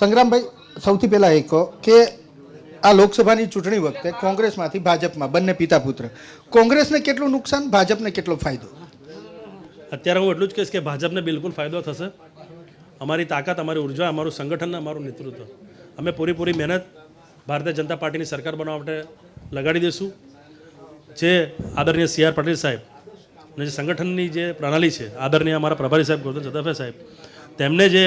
સંગ્રામભાઈ, સૌથી પહેલાં એ કહો કે આ લોકસભાની ચૂંટણી વખતે કોંગ્રેસમાંથી ભાજપમાં બંને પિતા પુત્ર કોંગ્રેસને કેટલું નુકસાન, ભાજપને કેટલો ફાયદો? અત્યારે હું એટલું જ કહીશ કે ભાજપને બિલકુલ ફાયદો થશે. અમારી તાકાત, અમારી ઊર્જા, અમારું સંગઠન અમારું નેતૃત્વ. અમે પૂરેપૂરી મહેનત ભારતીય જનતા પાર્ટીની સરકાર બનાવવા માટે લગાડી દઈશું. જે આદરણીય સી આર પાટીલ સાહેબ અને જે સંગઠનની જે પ્રણાલી છે, આદરણીય અમારા પ્રભારી સાહેબ ગોરધન સદાફે સાહેબ, તેમને જે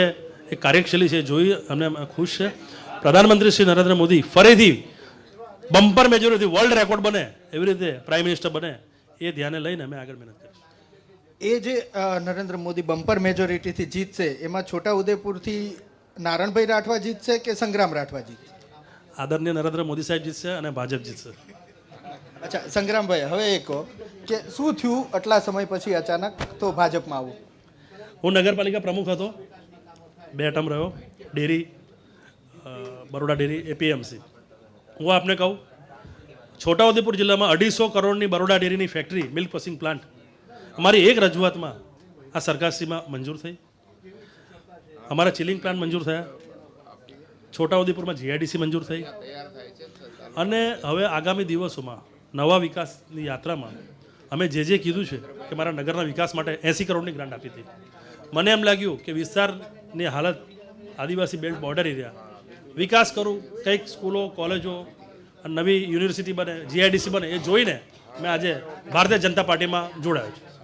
એક કાર્યશૈલી છે જોઈ અમને ખુશ છે. પ્રધાનમંત્રી શ્રી નરેન્દ્ર મોદી ફરીથી બમ્પર મેજોરિટી વર્લ્ડ રેકોર્ડ બને એવી રીતે પ્રાઇમ મિનિસ્ટર બને એ ધ્યાને લઈને અમે આગળ મહેનત કરીશું. એ જે નરેન્દ્ર મોદી બમ્પર મેજોરિટીથી જીતશે એમાં છોટા ઉદેપુરથી નારણભાઈ રાઠવા જીતશે કે સંગ્રામ રાઠવા જીતશે? આદરણીય નરેન્દ્ર મોદી સાહેબ જીતશે અને ભાજપ જીતશે. અચ્છા સંગ્રામભાઈ હવે એ કહો કે શું થયું આટલા સમય પછી અચાનક તો ભાજપમાં આવું? હું નગરપાલિકા પ્રમુખ હતો. બે ટર્મ રહ્યો. Dairy Baroda dairy, APMC. હું આપને કહું, છોટાઉદેપુર જિલ્લામાં અઢીસો કરોડની બરોડા ડેરીની ફેક્ટરી મિલ્ક પ્રોસેસિંગ પ્લાન્ટ અમારી એક રજૂઆતમાં આ સરકારશ્રીમાં મંજૂર થઈ. અમારા ચિલિંગ પ્લાન્ટ મંજૂર થયા. છોટાઉદેપુરમાં જીઆઈડીસી મંજૂર થઈ. અને હવે આગામી દિવસોમાં નવા વિકાસની યાત્રામાં અમે જે જે કીધું છે કે મારા નગરના વિકાસ માટે એંસી કરોડની ગ્રાન્ટ આપી હતી. મને એમ લાગ્યું કે વિસ્તારની હાલત આદિવાસી બેલ્ટ બોર્ડર એરિયા વિકાસ કરું, કંઈક સ્કૂલો, કોલેજો નવી યુનિવર્સિટી બને, જીઆઈડીસી બને, એ જોઈને મેં આજે ભારતીય જનતા પાર્ટીમાં જોડાયો છું.